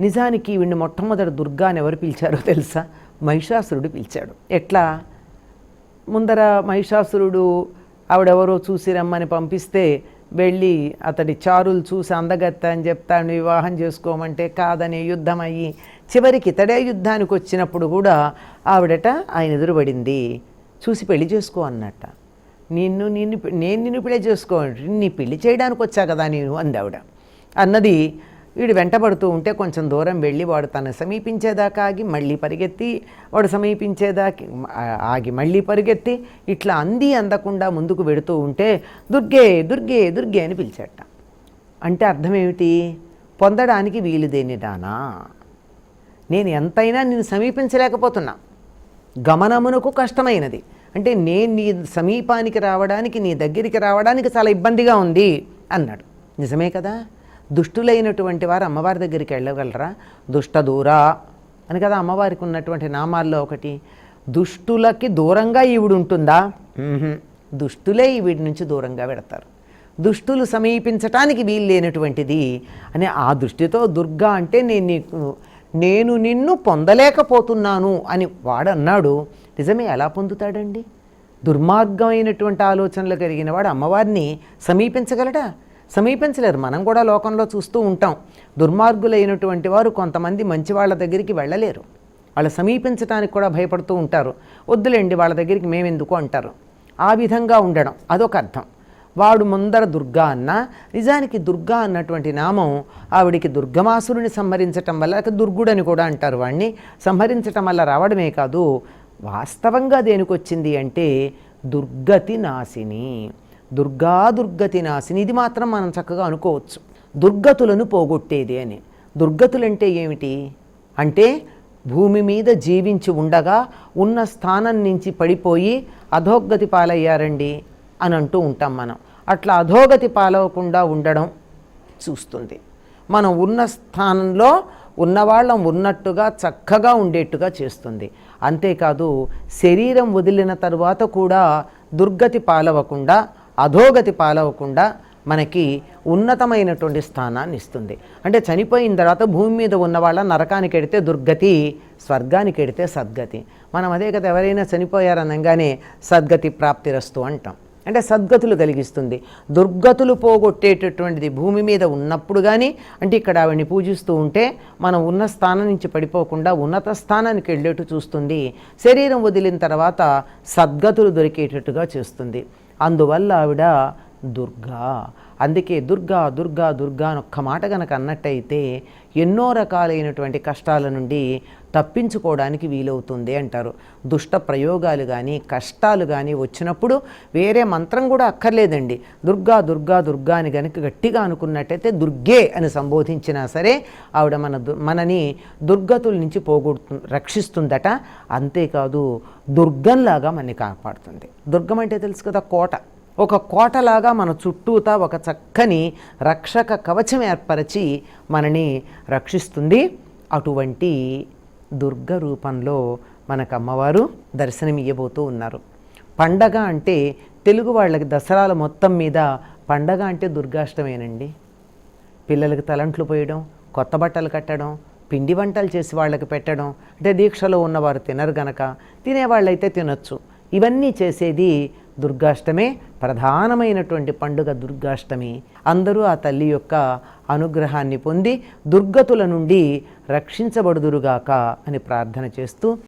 నిజానికి వీడిని మొట్టమొదటి దుర్గా అని ఎవరు పిలిచారో తెలుసా? మహిషాసురుడు పిలిచాడు. ఎట్లా? ముందర మహిషాసురుడు ఆవిడెవరో చూసి రమ్మని పంపిస్తే వెళ్ళి అతడి చారులు చూసి అందగత్త అని చెప్తాను వివాహం చేసుకోమంటే కాదని యుద్ధం అయ్యి చివరికి ఇతడే యుద్ధానికి వచ్చినప్పుడు కూడా ఆవిడట ఆయన ఎదురుపడింది. చూసి పెళ్ళి చేసుకో అన్నట్ట. నిన్ను నిన్ను నేను నిన్ను పెళ్ళి చేసుకో నీ పెళ్ళి చేయడానికి వచ్చా కదా నేను? అంది ఆవిడ. అన్నది వీడు వెంటబడుతూ ఉంటే కొంచెం దూరం వెళ్ళి వాడు తను సమీపించేదాకా ఆగి మళ్ళీ పరిగెత్తి వాడు సమీపించేదాకి ఆగి మళ్ళీ పరిగెత్తి ఇట్లా అంది అందకుండా ముందుకు వెడుతూ ఉంటే దుర్గే దుర్గే దుర్గే అని పిలిచాట. అంటే అర్థం ఏమిటి పొందడానికి వీలు దేనిదానా నేను? ఎంతైనా నేను సమీపించలేకపోతున్నా. గమనమునకు కష్టమైనది. అంటే నేను నీ సమీపానికి రావడానికి నీ దగ్గరికి రావడానికి చాలా ఇబ్బందిగా ఉంది అన్నాడు. నిజమే కదా? దుష్టులైనటువంటి వారు అమ్మవారి దగ్గరికి వెళ్ళగలరా? దుష్ట దూరా అని కదా అమ్మవారికి ఉన్నటువంటి నామాల్లో ఒకటి. దుష్టులకి దూరంగా ఈవిడ ఉంటుందా. దుష్టులే ఈవిడి నుంచి దూరంగా పెడతారు. దుష్టులు సమీపించటానికి వీలు లేనటువంటిది అని ఆ దృష్టితో దుర్గా అంటే నేను నీకు నేను నిన్ను పొందలేకపోతున్నాను అని వాడన్నాడు నిజమే ఎలా పొందుతాడండి? దుర్మార్గమైనటువంటి ఆలోచనలు కలిగిన వాడు అమ్మవారిని సమీపించగలడా? సమీపించలేరు. మనం కూడా లోకంలో చూస్తూ ఉంటాం. దుర్మార్గులైనటువంటి వారు కొంతమంది మంచి వాళ్ళ దగ్గరికి వెళ్ళలేరు. వాళ్ళు సమీపించడానికి కూడా భయపడుతూ ఉంటారు. వద్దులేండి వాళ్ళ దగ్గరికి మేమెందుకు అంటారు. ఆ విధంగా ఉండడం అదొక అర్థం. వాడు ముందర దుర్గా అన్న నిజానికి దుర్గా అన్నటువంటి నామం ఆవిడికి దుర్గమాసురుని సంహరించటం వల్ల దుర్గుడు దుర్గుడని కూడా అంటారు వాడిని సంహరించటం వల్ల రావడమే కాదు వాస్తవంగా దేనికొచ్చింది అంటే దుర్గతి నాశిని. దుర్గా దుర్గతి నాశిని. ఇది మాత్రం మనం చక్కగా అనుకోవచ్చు. దుర్గతులను పోగొట్టేది అని. దుర్గతులంటే ఏమిటి? అంటే భూమి మీద జీవించి ఉండగా ఉన్న స్థానం నుంచి పడిపోయి అధోగతి పాలయ్యారండి అని అంటూ ఉంటాం మనం. అట్లా అధోగతి పాలవకుండా ఉండడం చూస్తుంది. మనం ఉన్న స్థానంలో ఉన్నవాళ్ళం ఉన్నట్టుగా చక్కగా ఉండేట్టుగా చేస్తుంది. అంతేకాదు శరీరం వదిలిన తరువాత కూడా దుర్గతి పాలవకుండా అధోగతి పాలవకుండా మనకి ఉన్నతమైనటువంటి స్థానాన్ని ఇస్తుంది. అంటే చనిపోయిన తర్వాత భూమి మీద ఉన్న వాళ్ళ నరకానికి ఎడితే దుర్గతి స్వర్గానికి ఎడితే సద్గతి. మనం అదే కదా ఎవరైనా చనిపోయారనగానే సద్గతి ప్రాప్తిరస్తు అంటాం. అంటే సద్గతులు కలిగిస్తుంది. దుర్గతులు పోగొట్టేటటువంటిది భూమి మీద ఉన్నప్పుడు కానీ అంటే ఇక్కడ ఆవిడని పూజిస్తూ ఉంటే మనం ఉన్న స్థానం నుంచి పడిపోకుండా ఉన్నత స్థానానికి వెళ్ళేట్టు చూస్తుంది. శరీరం వదిలిన తర్వాత సద్గతులు దొరికేటట్టుగా చేస్తుంది. అందువల్ల ఆవిడ దుర్గా. అందుకే దుర్గా దుర్గా దుర్గా అని ఒక్క మాట కనుక అన్నట్టయితే ఎన్నో రకాలైనటువంటి కష్టాల నుండి తప్పించుకోవడానికి వీలవుతుంది అంటారు. దుష్ట ప్రయోగాలు కానీ కష్టాలు కానీ వచ్చినప్పుడు వేరే మంత్రం కూడా అక్కర్లేదండి. దుర్గా దుర్గా దుర్గా అని కనుక గట్టిగా అనుకున్నట్టయితే దుర్గే అని సంబోధించినా సరే ఆవిడ మన దు- మనని దుర్గతుల నుంచి పోగొడుతు రక్షిస్తుందట. అంతేకాదు దుర్గంలాగా మనని కాపాడుతుంది. దుర్గం అంటే తెలుసు కదా కోట. ఒక కోటలాగా మన చుట్టూతా ఒక చక్కని రక్షక కవచం ఏర్పరచి మనని రక్షిస్తుంది. అటువంటి దుర్గ రూపంలో మనకు అమ్మవారు దర్శనం ఇవ్వబోతూ ఉన్నారు. పండగ అంటే తెలుగు వాళ్ళకి దసరాల మొత్తం మీద పండగ అంటే దుర్గాష్టమేనండి. పిల్లలకి తలంట్లు పోయడం కొత్త బట్టలు కట్టడం పిండి వంటలు చేసి వాళ్ళకి పెట్టడం అంటే దీక్షలో ఉన్నవారు తినరు గనక తినేవాళ్ళైతే తినొచ్చు. ఇవన్నీ చేసేది దుర్గాష్టమే ప్రధానమైనటువంటి పండుగ దుర్గాష్టమి. అందరూ ఆ తల్లి యొక్క అనుగ్రహాన్ని పొంది దుర్గతుల నుండి రక్షించబడుదురుగాక అని ప్రార్థన చేస్తూ